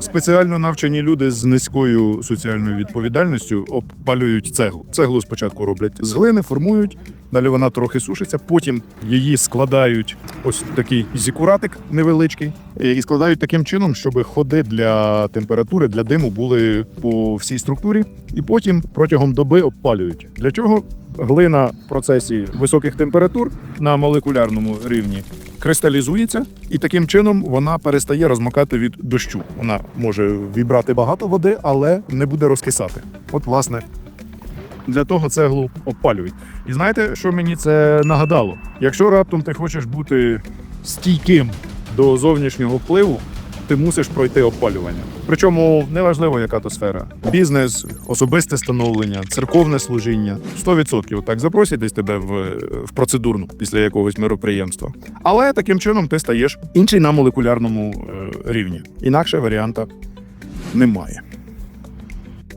Спеціально навчені люди з низькою соціальною відповідальністю обпалюють цеглу. Цеглу спочатку роблять з глини, формують, далі вона трохи сушиться, потім її складають ось такий зікуратик невеличкий, і складають таким чином, щоб ходи для температури, для диму були по всій структурі, і потім протягом доби обпалюють. Для чого? Глина в процесі високих температур на молекулярному рівні кристалізується, і таким чином вона перестає розмокати від дощу. Вона може вібрати багато води, але не буде розкисати. От, власне, для того цеглу обпалюють. І знаєте, що мені це нагадало? Якщо раптом ти хочеш бути стійким до зовнішнього впливу, ти мусиш пройти опалювання. Причому неважливо, яка то сфера: бізнес, особисте становлення, церковне служіння 100%. Так запросять десь тебе в, в процедурну після якогось мероприємства. Але таким чином ти стаєш інший на молекулярному е, рівні. Інакше варіанта немає.